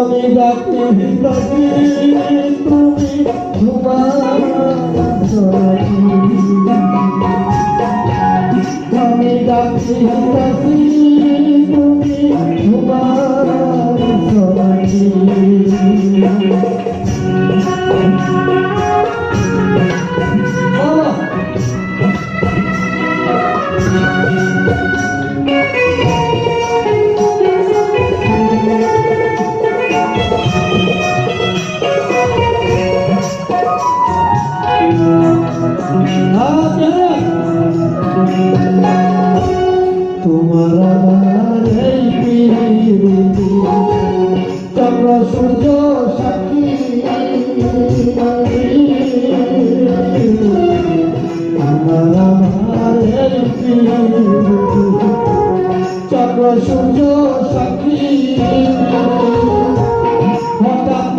আমি ডাকি ডাকি তুমি ঘুমাই তোমার আমার এই পৃথিবী চন্দ্র, সূর্য, সাক্ষী, আমার আমার এই পৃথিবী চন্দ্র, সূর্য, সাক্ষী, হঠাৎ